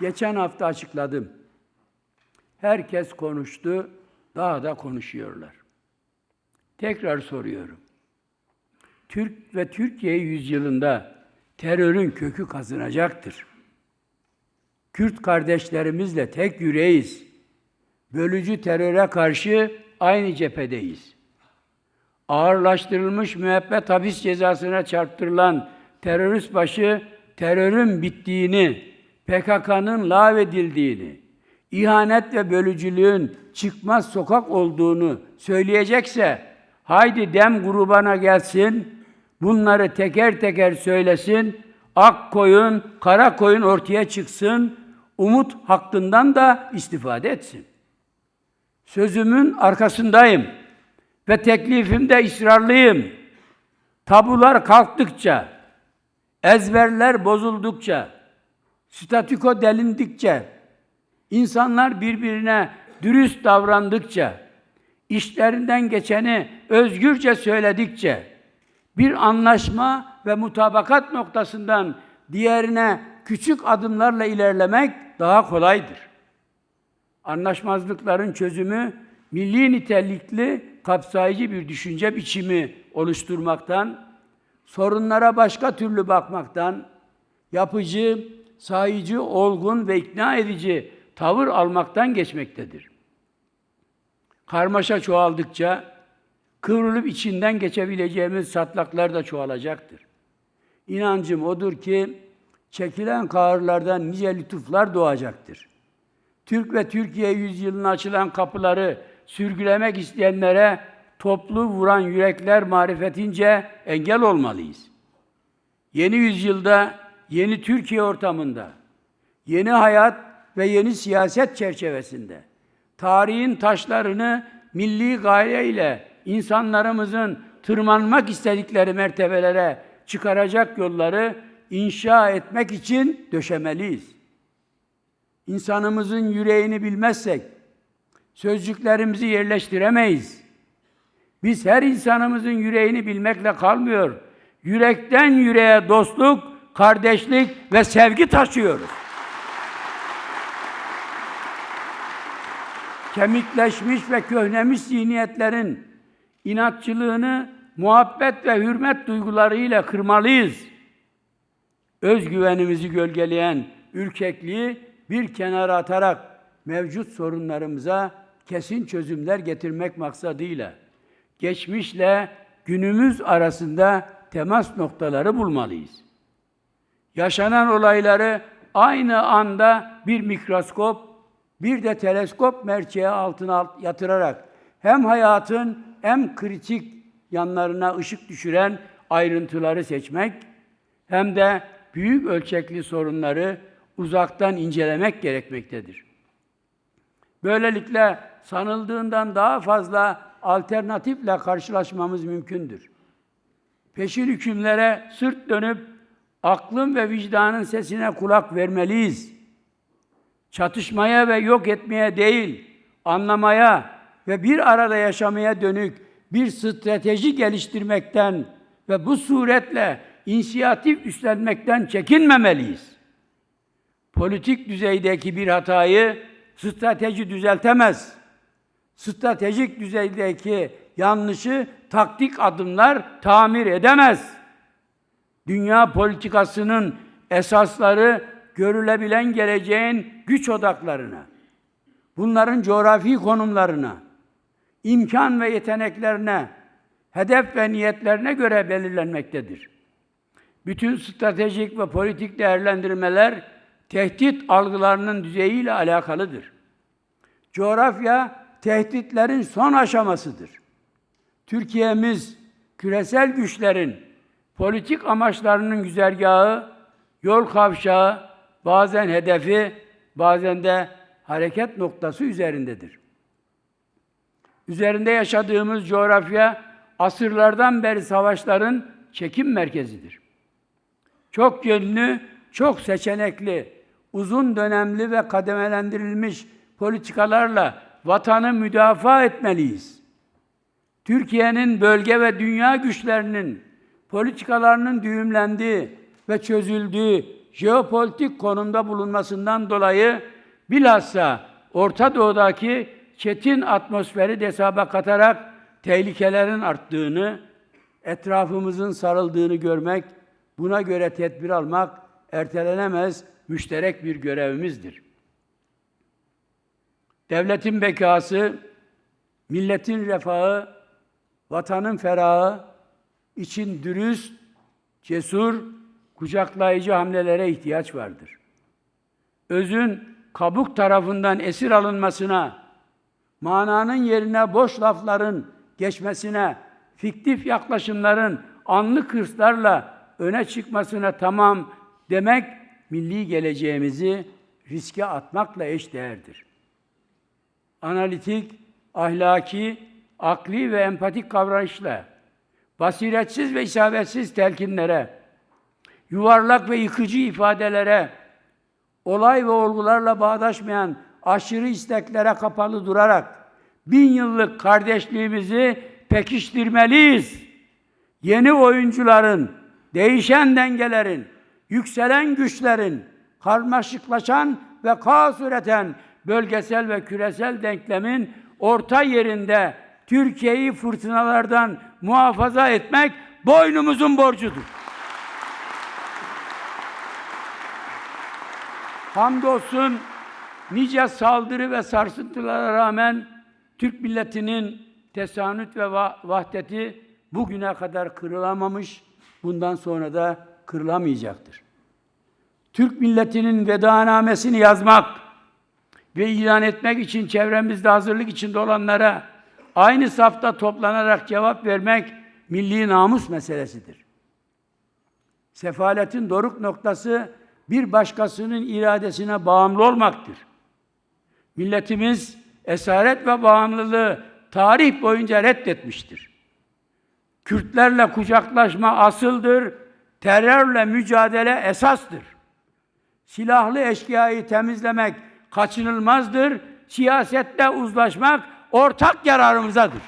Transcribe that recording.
Geçen hafta açıkladım. Herkes konuştu, daha da konuşuyorlar. Tekrar soruyorum. Türk ve Türkiye yüzyılında terörün kökü kazınacaktır. Kürt kardeşlerimizle tek yüreğiz. Bölücü teröre karşı aynı cephedeyiz. Ağırlaştırılmış müebbet hapis cezasına çarptırılan terörist başı terörün bittiğini, PKK'nın lağvedildiğini, ihanet ve bölücülüğün çıkmaz sokak olduğunu söyleyecekse haydi dem grubana gelsin, bunları teker teker söylesin, ak koyun, kara koyun ortaya çıksın, umut hakkından da istifade etsin. Sözümün arkasındayım ve teklifimde ısrarlıyım. Tabular kalktıkça, ezberler bozuldukça, statüko delindikçe, insanlar birbirine dürüst davrandıkça, işlerinden geçeni özgürce söyledikçe, bir anlaşma ve mutabakat noktasından diğerine küçük adımlarla ilerlemek daha kolaydır. Anlaşmazlıkların çözümü milli nitelikli, kapsayıcı bir düşünce biçimi oluşturmaktan, sorunlara başka türlü bakmaktan, yapıcı, sayıcı, olgun ve ikna edici tavır almaktan geçmektedir. Karmaşa çoğaldıkça kıvrılıp içinden geçebileceğimiz çatlaklar da çoğalacaktır. İnancım odur ki çekilen kahırlardan nice lütuflar doğacaktır. Türk ve Türkiye yüzyılına açılan kapıları sürgülemek isteyenlere toplu vuran yürekler marifetince engel olmalıyız. Yeni yüzyılda, yeni Türkiye ortamında, yeni hayat ve yeni siyaset çerçevesinde tarihin taşlarını milli gaye ile insanlarımızın tırmanmak istedikleri mertebelere çıkaracak yolları inşa etmek için döşemeliyiz. İnsanımızın yüreğini bilmezsek sözcüklerimizi yerleştiremeyiz. Biz her insanımızın yüreğini bilmekle kalmıyor. Yürekten yüreğe dostluk, kardeşlik ve sevgi taşıyoruz. Kemikleşmiş ve köhnemiş zihniyetlerin inatçılığını muhabbet ve hürmet duygularıyla kırmalıyız. Özgüvenimizi gölgeleyen ürkekliği bir kenara atarak mevcut sorunlarımıza kesin çözümler getirmek maksadıyla geçmişle günümüz arasında temas noktaları bulmalıyız. Yaşanan olayları aynı anda bir mikroskop, bir de teleskop merceği altına yatırarak hem hayatın hem kritik yanlarına ışık düşüren ayrıntıları seçmek hem de büyük ölçekli sorunları uzaktan incelemek gerekmektedir. Böylelikle sanıldığından daha fazla alternatifle karşılaşmamız mümkündür. Peşin hükümlere sırt dönüp aklın ve vicdanın sesine kulak vermeliyiz. Çatışmaya ve yok etmeye değil, anlamaya ve bir arada yaşamaya dönük bir strateji geliştirmekten ve bu suretle inisiyatif üstlenmekten çekinmemeliyiz. Politik düzeydeki bir hatayı strateji düzeltemez. Stratejik düzeydeki yanlışı taktik adımlar tamir edemez. Dünya politikasının esasları görülebilen geleceğin güç odaklarına, bunların coğrafi konumlarına, imkan ve yeteneklerine, hedef ve niyetlerine göre belirlenmektedir. Bütün stratejik ve politik değerlendirmeler tehdit algılarının düzeyiyle alakalıdır. Coğrafya tehditlerin son aşamasıdır. Türkiye'miz küresel güçlerin politik amaçlarının güzergahı, yol kavşağı, bazen hedefi, bazen de hareket noktası üzerindedir. Üzerinde yaşadığımız coğrafya asırlardan beri savaşların çekim merkezidir. Çok yönlü, çok seçenekli, uzun dönemli ve kademelendirilmiş politikalarla vatanı müdafaa etmeliyiz. Türkiye'nin bölge ve dünya güçlerinin politikalarının düğümlendiği ve çözüldüğü jeopolitik konumda bulunmasından dolayı bilhassa Orta Doğu'daki çetin atmosferi de hesaba katarak tehlikelerin arttığını, etrafımızın sarıldığını görmek, buna göre tedbir almak ertelenemez müşterek bir görevimizdir. Devletin bekası, milletin refahı, vatanın ferahı için dürüst, cesur, kucaklayıcı hamlelere ihtiyaç vardır. Özün kabuk tarafından esir alınmasına, mananın yerine boş lafların geçmesine, fiktif yaklaşımların anlık hırslarla öne çıkmasına tamam demek milli geleceğimizi riske atmakla eşdeğerdir. Analitik, ahlaki, akli ve empatik kavrayışla basiretsiz ve isabetsiz telkinlere, yuvarlak ve yıkıcı ifadelere, olay ve olgularla bağdaşmayan aşırı isteklere kapalı durarak bin yıllık kardeşliğimizi pekiştirmeliyiz. Yeni oyuncuların, değişen dengelerin, yükselen güçlerin, karmaşıklaşan ve kaos üreten bölgesel ve küresel denklemin orta yerinde Türkiye'yi fırtınalardan muhafaza etmek boynumuzun borcudur. Hamdolsun nice saldırı ve sarsıntılara rağmen Türk milletinin tesanüt ve va- vahdeti bugüne kadar kırılamamış, bundan sonra da kırılamayacaktır. Türk milletinin vedanamesini yazmak ve ilan etmek için çevremizde hazırlık içinde olanlara aynı safta toplanarak cevap vermek milli namus meselesidir. Sefaletin doruk noktası bir başkasının iradesine bağımlı olmaktır. Milletimiz esaret ve bağımlılığı tarih boyunca reddetmiştir. Kürtlerle kucaklaşma asıldır, terörle mücadele esastır. Silahlı eşkıyayı temizlemek kaçınılmazdır, siyasette uzlaşmak ortak yararımızadır.